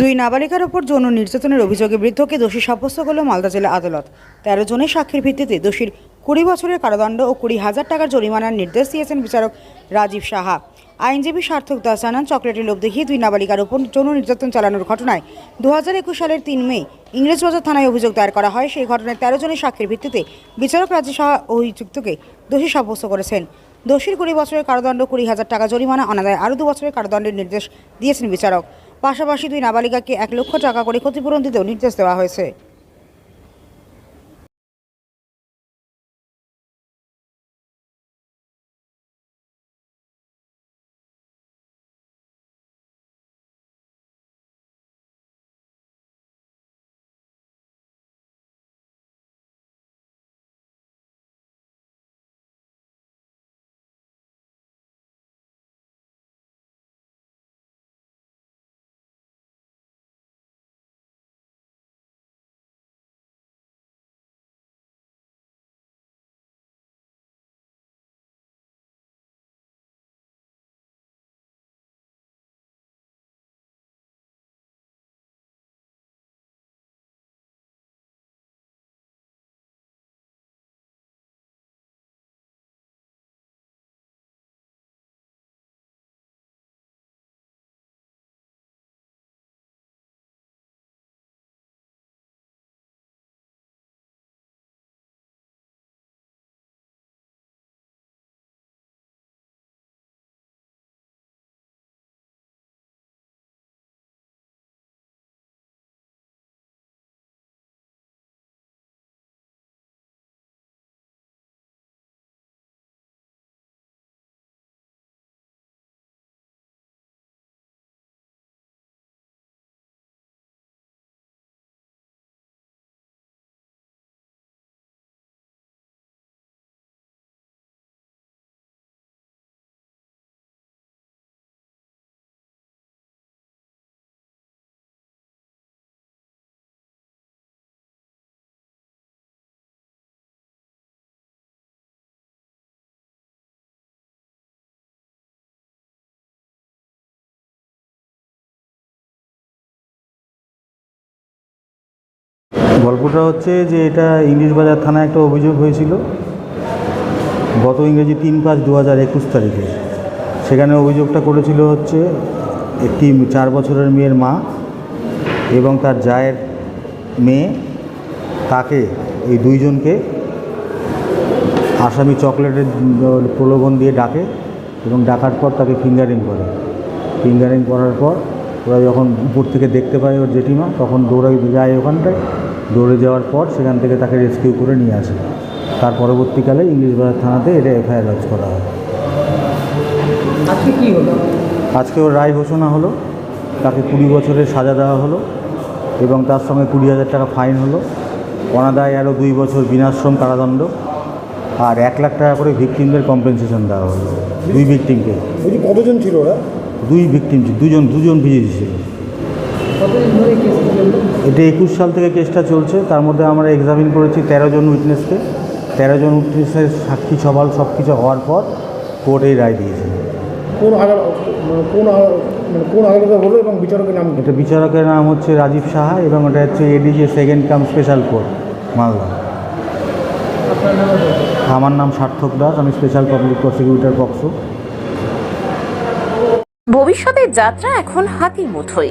দুই নাবালিকার ওপর যৌন নির্যাতনের অভিযোগে বৃদ্ধকে দোষী সাব্যস্ত করল মালদা জেলা আদালত। তেরো জনের সাক্ষীর ভিত্তিতে দোষীর কুড়ি বছরের কারাদণ্ড ও কুড়ি হাজার টাকার জরিমানার নির্দেশ দিয়েছেন বিচারক রাজীব সাহা। আইনজীবী সার্থক দাস জানান চকলেটের লোভ দেখিয়ে দুই নাবালিকার ওপর যৌন নির্যাতন চালানোর ঘটনায় দু একুশ সালের তিন মে ইংরেজবাজার থানায় অভিযোগ দায়ের করা হয়। সেই ঘটনায় তেরো জনের সাক্ষীর ভিত্তিতে বিচারক রাজীব সাহা অভিযুক্তকে দোষী সাব্যস্ত করেছেন। দোষীর কুড়ি বছরের কারাদণ্ড, কুড়ি হাজার টাকা জরিমানা, অনাদায় আরও দু বছরের কারাদণ্ডের নির্দেশ দিয়েছেন বিচারক। পাশাপাশি দুই নাবালিকাকে এক লক্ষ টাকা করে ক্ষতিপূরণ দিতেও নির্দেশ দেওয়া হয়েছে। গল্পটা হচ্ছে যে এটা ইংলিশ বাজার থানায় একটা অভিযোগ হয়েছিল গত ইংরেজি তিন পাঁচ দু হাজার একুশ তারিখে। সেখানে অভিযোগটা করেছিল হচ্ছে একটি চার বছরের মেয়ের মা এবং তার জায়ের মেয়ে। তাকে, এই দুইজনকে আসামি চকলেটের প্রলোভন দিয়ে ডাকে এবং ডাকার পর তাকে ফিঙ্গারিং করে। ফিঙ্গারিং করার পর ওরা যখন উপর থেকে দেখতে পায় ওর জেঠিমা, তখন দৌড়াই যায় ওখানটায়। দৌড়ে যাওয়ার পর সেখান থেকে তাকে রেস্কিউ করে নিয়ে আসে। তার পরবর্তীকালে ইংলিশ বাজার থানাতে এটা এফআইআর লজ করা হয়। আজকে কি হলো? আজকে ওর রায় ঘোষণা হলো তাকে কুড়ি বছরের সাজা দেওয়া হলো এবং তার সঙ্গে কুড়ি হাজার টাকা ফাইন হলো। অনাদায় আরও দুই বছর বিনাশ্রম কারাদণ্ড আর এক লাখ টাকা করে ভিকটিমদের কম্পেনসেশন দেওয়া হলো। দুই ভিকটিমকে। কতজন ছিল ওরা? দুই ভিকটিম দুজন দুজন ভিজিট ছিল। এটা একুশ সাল থেকে কেসটা চলছে। তার মধ্যে আমরা এক্সামিন করেছি তেরো জন উইটনেসকে তেরো জন উইটনেসের সাক্ষী সবাল সব কিছু হওয়ার পর কোর্ট এই রায় দিয়েছে। কোন মানে কোন মানে কোন আদালতে হলো এবং বিচারকের নাম এটা বিচারকের নাম হচ্ছে রাজীব সাহা এবং এটা হচ্ছে ADG second cum special court Malda. আমার নাম সার্থক দাস আমি স্পেশাল পাবলিক প্রসিকিউটর পক্সো ভবিষ্যতের যাত্রা এখন হাতির মুঠোয়।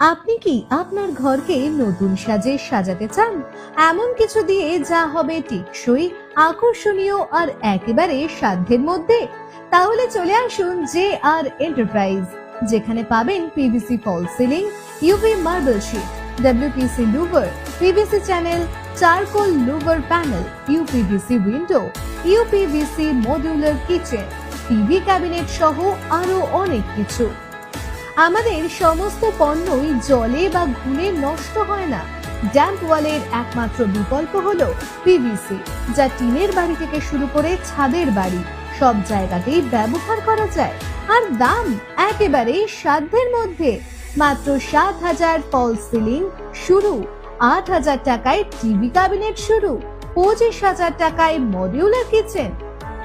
আপনি কি আপনার ঘরকে নতুন সাজে সাজাতে চান? এমন কিছু দিয়ে যা হবে টেকসই, আকর্ষণীয় আর একেবারে সাধ্যের মধ্যে? তাহলে চলে আসুন জে আর এন্টারপ্রাইজ যেখানে পাবেন PVC fall ceiling UV marble sheet WPC louver PVC channel charcoal louver panel UPVC window UPVC modular kitchen TV cabinet সহ আরও অনেক কিছু। আমাদের সমস্ত পণ্যই জলে বা ঘুনে নষ্ট হয় না। ড্যাম্প ওয়ালের একমাত্র বিকল্প হল পিভিসি যা টিনের বাড়ি থেকে শুরু করে ছাদের বাড়ি, সব জায়গাতেই ব্যবহার করা যায়। আর দাম একেবারে সাধ্যের মধ্যে। মাত্র সাত হাজার ফল সিলিং শুরু, আট হাজার টাকায় টিভি ক্যাবিনেট শুরু, পঁচিশ হাজার টাকায় মডিউলার কিচেন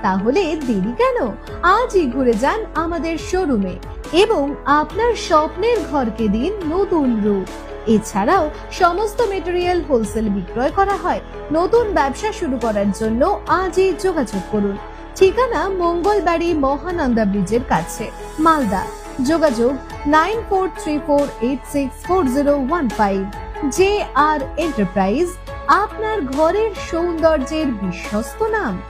তাহলে দেরি কেন? আজই ঘুরে যান আমাদের শোরুমে এবং আপনার স্বপ্নের ঘরকে দিন নতুন রূপ। এছাড়াও সমস্ত মেটেরিয়াল হোলসেল বিক্রয় করা হয়। নতুন ব্যবসা শুরু করার জন্য আজই যোগাযোগ করুন। ঠিকানা মঙ্গলবাড়ি মহানন্দা ব্রিজের কাছে। মালদা। যোগাযোগ nine four three four eight six four zero one five. J R enterprise, আপনার ঘরের সৌন্দর্যের বিশ্বস্ত নাম।